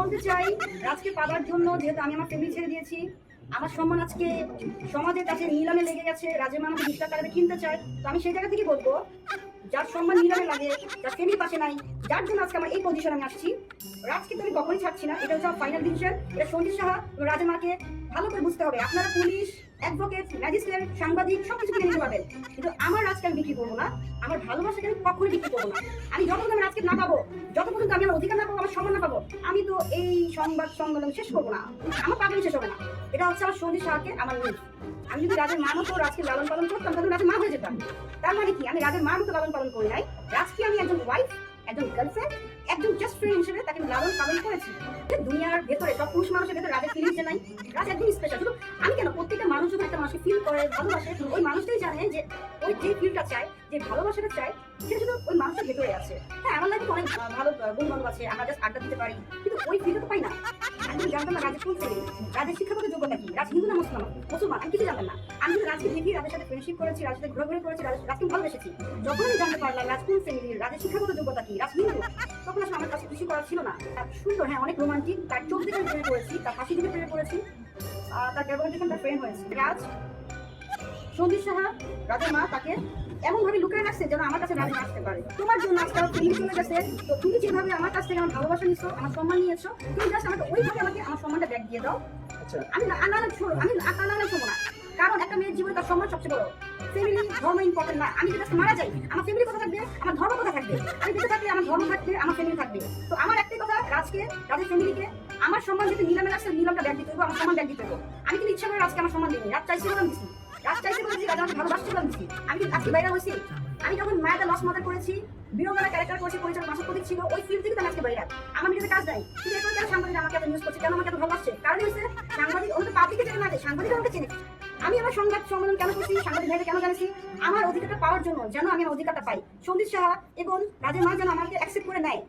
বলতে চাই রাজকে পাবার জন্য যেহেতু আমি আমার ফ্যামিলি ছেড়ে দিয়েছি, আমার সম্মান আজকে সমাজের কাছে নিলামে লেগে গেছে রাজেমা আমাকে বিশ টাকা কিনতে চাই তো আমি সেই জায়গা থেকে বলব, যার সম্মান নিলামে লাগে, যার ফ্যামিলি পাশে নাই, যার জন্য আজকে আমার এই পজিশনে আমি আসছি রাজকে তো আমি কখনই ছাড়ছি না, এটা হচ্ছে ফাইনাল ডিসিশন এটা সন্দীপ সাহা রাজেমাকে মাকে ভালো করে বুঝতে হবে। আপনারা পুলিশ অ্যাডভোকেট ম্যাজিস্ট্রেট সাংবাদিক, সব কিছু কিনে নিতে কিন্তু আমার রাজকে আমি বিক্রি করব না, আমার ভালোবাসাকে আমি কখনোই বিক্রি করব না। আমি যতক্ষণ আমি রাজকে না পাবো যত পর্যন্ত আমি আমার অধিকার না পাবো, আমার সম্মান না পাবো, আমি তো এই সংবাদ সম্মেলন শেষ করব না। আমার পাগল শেষ হবে না। এটা হচ্ছে আমার সঞ্জিত সাহাকে আমার নিজ আমি যদি রাজের মা মতো রাজকে লালন পালন করতাম, তাহলে রাজের মা হয়ে যেতাম। তার মানে কি? আমি রাজের মা মতো লালন পালন করি নাই। রাজকে আমি একজন ওয়াইফ একজন গার্লফ্রেন্ড একজন জাস্ট ফ্রেন্ড হিসেবে লালন পালন করেছি। দুনিয়ার ভেতরে সব পুরুষ মানুষের ভেতরে রাজের ফিলিংস যে নাই রাজ একদিন স্পেশাল শুধু আমি কেন প্রত্যেকটা মানুষ যখন একটা মানুষকে ফিল করে, ভালোবাসে? ওই মানুষটাই জানে যে ওই যে ফিলটা চায়, যে ভালোবাসাটা চায় সেটা শুধু ওই মানুষের ভেতরে আছে। হ্যাঁ আমার লাইফে অনেক ভালো বন্ধু বান্ধব আছে আমরা জাস্ট আড্ডা দিতে পারি। কিন্তু ওই ফিলটা তো পাই না। আমি জানতাম না রাজের কোন ফিলিং রাজের শিক্ষাগত যোগ্যতা কি? রাজ হিন্দু না মুসলমান? মুসলমান আমি কিছু জানতাম না। আমি রাজকে দেখি রাজের সাথে ফ্রেন্ডশিপ করেছি রাজের সাথে ঘোরাঘুরি করেছি রাজকে ভালোবেসেছি। যখন আমি জানতে পারলাম রাজ কোন ফ্যামিলির রাজের শিক্ষাগত যোগ্যতা কি রাজ হিন্দু তখন আসলে আমার কাছে কিছু করার ছিল না। সুন্দর হ্যাঁ অনেক রোমান্টিক তার চোখ দিকে প্রেমে করেছি তার হাসি দিকে প্রেমে আহ, তার ব্যবহার দেখে তার ফ্রেন্ড হয়েছে। রাজ সন্দীপ সাহা রাজের মা তাকে এমন ভাবে লুকিয়ে রাখছে যেন আমার কাছে না আসতে পারে। তোমার জন্য আজকে আমার ফিলিং চলে গেছে। তো তুমি যেভাবে আমার কাছ থেকে আমার ভালোবাসা নিচ্ছ আমার সম্মান নিয়েছো তুমি জাস্ট আমাকে ওইভাবে আমাকে আমার সম্মানটা ব্যাক দিয়ে দাও। আচ্ছা। আমি না ছোড়ো আমি আনালে ছোড়ো না। কারণ একটা মেয়ের জীবনে তার সম্মান সবচেয়ে বড়। ফ্যামিলি ধর্ম ইম্পর্টেন্ট না। আমি যদি আজকে মারা যাই আমার ফ্যামিলি কথা থাকবে? আমার ধর্ম কথা থাকবে? আমি বেঁচে থাকলে আমার ধর্ম থাকবে আমার ফ্যামিলি থাকবে। তো আমার একটাই কথা রাজকে রাজের ফ্যামিলিকে আমার সম্মান যদি নিলামে রাখছে নিলামটা ব্যাগ দিতে হবে আমার সম্মান ব্যাগ দিতে হবে আমি কিন্তু ইচ্ছা করে রাজকে আমার সম্মান দিইনি। রাজ চাইছি বলে আমি এসে চাইছি বলে আমাকে আমি কি বাইরে হয়েছি? আমি যখন মায়াতে লস মাদার করেছি বিরঙ্গনা ক্যারেক্টার করেছি, পরিচালক মাসের প্রতীক ছিল, ওই ফিল্ম থেকে তো আজকে বাইরে। আমার নিজের কাজ নাই। কিন্তু এরপরে কেন সাংবাদিক আমাকে এত নিউজ করছে, কেন আমাকে এত ভালোবাসছে? কারণ হচ্ছে সাংবাদিক অন্য পাবলিকে চেনে না সাংবাদিক আমাকে চেনে। আমি আমার সংবাদ সম্মেলন কেন করছি? সাংবাদিক ভাইকে কেন জানাচ্ছি আমার অধিকারটা পাওয়ার জন্য যেন আমি আমার অধিকারটা পাই। সন্দীপ সাহা এবং রাজের মা যেন আমাকে অ্যাকসেপ্ট করে নেয়।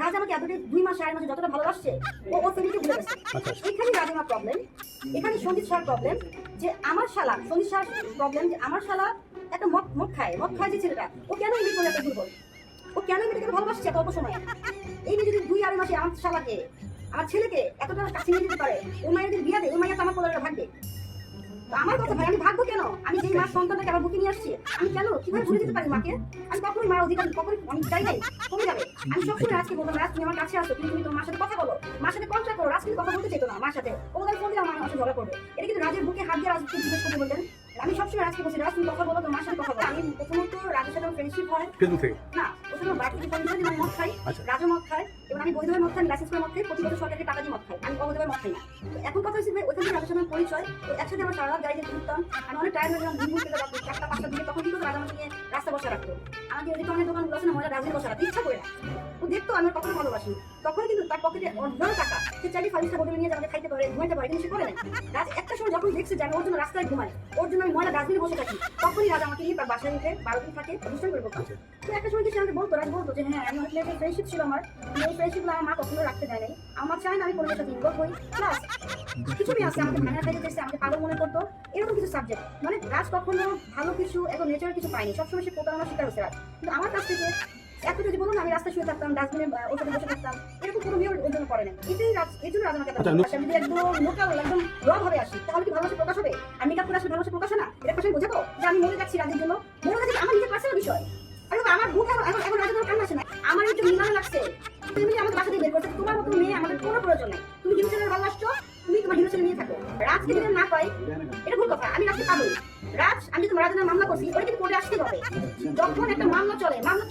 রাজ আমাকে এতদিন দুই মাস আড়াই মাসে যতটা ভালোবাসছে ও ওর ফ্যামিলিকে ভুলে গেছে। আচ্ছা। এখানে রাজের মা প্রবলেম এখানে সন্দীপ সাহার প্রবলেম যে আমার শালা সন্দীপ সাহার প্রবলেম যে আমার শালা একটা মদ মদ খায় মদ খায় যে ছেলেটা ও কেন এই মেয়েকে এত দুর্বল? ও কেন মেয়েটাকে ভালোবাসছে এত অল্প সময়ে? এই মেয়ে যদি দুই আড়াই মাসে আমার শালাকে আমার ছেলেকে এতটা কাছে নিয়ে যেতে পারে ও মায়ের যদি বিয়া দেয় ওই মায়ের তো আমার কোলের ভাগবে তো আমার কথা ভাই আমি ভাববো কেন? আমি যেই মার সন্তানটাকে আমার বুকে নিয়ে আসছি আমি কেন? কীভাবে ভুলে যেতে পারি মাকে? আমি কখনোই মার অধিকার কখনোই আমি চাই নাই। কমে যাবে। আমি সবসময় আজকে বলতাম রাজ তুমি আমার কাছে আসো কিন্তু তুমি তোমার মার সাথে কথা বলো। মার সাথে কন্ট্যাক্ট করো রাজ কিন্তু কথা বলতে চাইতো না মার সাথে। তার ফোন দিয়ে আমার মার সাথে ঝগড়া করবে এটা কিন্তু রাজের বুকে হাত দিয়ে রাজকে জিজ্ঞেস করতে বলতেন। আমি সবসময় রাজকে বলছি রাজ তুমি কথা বলো তোমার মার সাথে কথা বলো। আমি প্রথমত রাজের সাথে ফ্রেন্ডশিপ হয়। না ওর সাথে বাড়ি থেকে আমি মদ খাই রাজা রাজু মদ খায় এবং আমি বৈধভাবে মদ খাই লাইসেন্স করে মদ খাই প্রতি বছর সরকারকে টাকা দিয়ে মদ খাই আমি অবৈধভাবে মদ খাই না। তো এখন কথা হচ্ছে ভাই ওখানে রাজের পরিচয় তো একসাথে আমার সারা রাত গাড়িতে ঘুরতাম আমি অনেক টাইম হয়ে গেলাম ঘুম ঘুরতে রাত চারটা পাঁচটার দিকে তখন কি রাজা আমাকে নিয়ে রাস্তা বসে রাখতো। আমাকে ওদিকে অনেক দোকান বসে না মজা রাজনীতি বসে রাখতো ইচ্ছা করে না। ও দেখতো আমি কখনো ভালোবাসি তখন কিন্তু তার পকেটে অর্ধ টাকা। সে চাইলে ফাইভ স্টার হোটেলে নিয়ে যাবে খাইতে পারে ঘুমাইতে পারে কিন্তু সে করে না রাজ একটা সময় যখন দেখছে যে আমি ওর জন্য রাস্তায় ঘুমাই ওর জন্য আমি ময়লা ডাস্টবিনে বসে থাকি তখনই রাজ আমাকে নিয়ে তার বাসায় উঠে বারো দিন থাকে অনুষ্ঠান করে বলতাম তো একটা সময় সে আমাকে বলতো রাজ বলতো যে হ্যাঁ আমি অনেক লেভেল ফ্রেন্ডশিপ ছিল আমার এই ফ্রেন্ডশিপগুলো আমার মা কখনো রাখতে দেয় নাই। আমার চায় না আমি কোনো সাথে ইনভলভ হই প্লাস কিছু আছে আমাকে ভাঙা খাইতে চেয়েছে আমাকে পাগল মনে করতো। এরকম কিছু সাবজেক্ট মানে রাজ কখনো ভালো কিছু এবং নেচারের কিছু পাইনি সবসময় সে প্রতারণার শিকার হচ্ছে রাজ। কিন্তু আমার কাছ থেকে এত যদি বলুন আমি রাস্তায় শুয়ে থাকতাম ডাস্টবিনে ওর বসে থাকতাম এরকম কোনো মেয়ে ওর জন্য করে না এটাই এই জন্য রাজ আমাকে এত আচ্ছা। আমি যদি একদম লোকাল একদম র ভাবে আসি তাহলে কি ভালোবাসা প্রকাশ হবে? আর মেকআপ করে আসলে ভালোবাসা প্রকাশ না? এটা পাশে বোঝাবো যে আমি মরে যাচ্ছি রাজের জন্য। মরে যাচ্ছি আমার নিজের পার্সোনাল বিষয়। আরে আমার বুকে এখন এখন রাজের কোনো কান্না আসে না। আমার একটু মিলানো লাগছে তুমি আমাকে বাসা দিয়ে বের করছ তোমার মতো মেয়ে আমাদের কোনো প্রয়োজন নেই। তুমি হিরো ছেলের ভালোবাসছো তুমি তোমার হিরো ছেলে নিয়ে থাকো। রাজকে যদি আমি রাজ, আমি মামলা করছি আসতে যখন একটা চলে, মামলা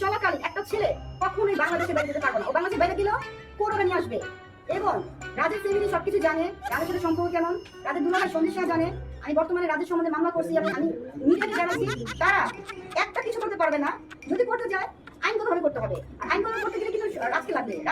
একটা ছেলে বাংলাদেশে যেতে পারবে না। বাংলাদেশে নিয়ে আসবে। এবং রাজের সবকিছু জানে জানে, আমি বর্তমানে রাজের সম্বন্ধে মামলা করছি আমি আমি মিডিয়াকে জানাচ্ছি তারা একটা কিছু করতে পারবে না। যদি করতে যায়, আইনগতভাবে করতে হবে। আইনগত করতে গেলে কিন্তু রাজকে লাগবে।